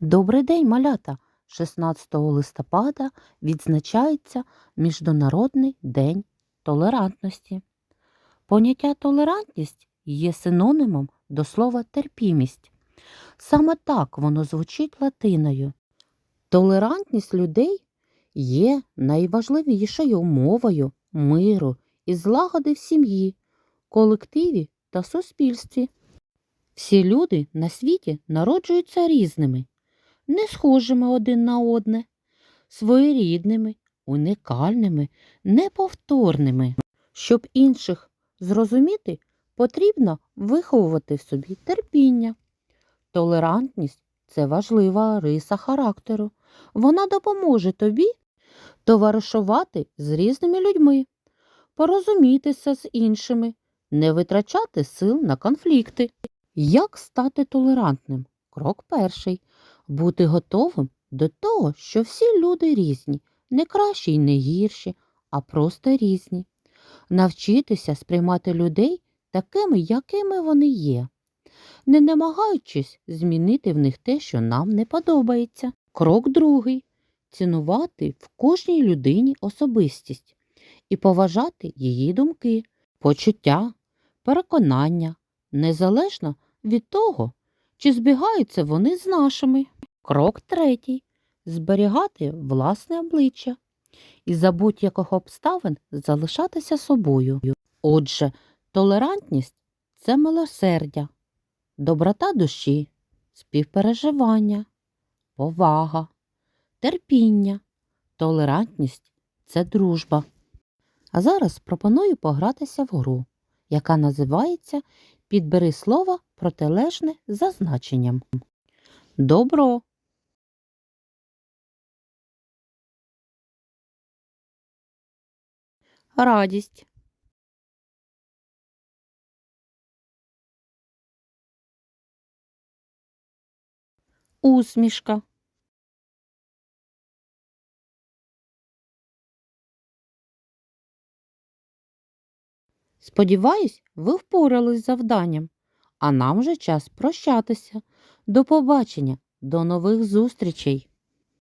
Добрий день, малята! 16 листопада відзначається Міжнародний день толерантності. Поняття толерантність є синонимом до слова терпімість. Саме так воно звучить латиною. Толерантність людей є найважливішою умовою миру і злагоди в сім'ї, колективі та суспільстві. Всі люди на світі народжуються різними, не схожими один на одне, своєрідними, унікальними, неповторними. Щоб інших зрозуміти, потрібно виховувати в собі терпіння. Толерантність це важлива риса характеру. Вона допоможе тобі товаришувати з різними людьми, порозумітися з іншими, не витрачати сил на конфлікти. Як стати толерантним? Крок перший бути готовим до того, що всі люди різні, не кращі й не гірші, а просто різні. Навчитися сприймати людей такими, якими вони є, не намагаючись змінити в них те, що нам не подобається. Крок другий цінувати в кожній людині особистість і поважати її думки, почуття, переконання, незалежно від того, чи збігаються вони з нашими. Крок третій зберігати власне обличчя і за будь-яких обставин залишатися собою. Отже, толерантність це милосердя, доброта душі, співпереживання, повага, терпіння, толерантність це дружба. А зараз пропоную погратися в гру, яка називається Підбери слово протилежне за значенням. Добро. Радість. Усмішка. Сподіваюсь, ви впорались з завданням, а нам вже час прощатися. До побачення, до нових зустрічей!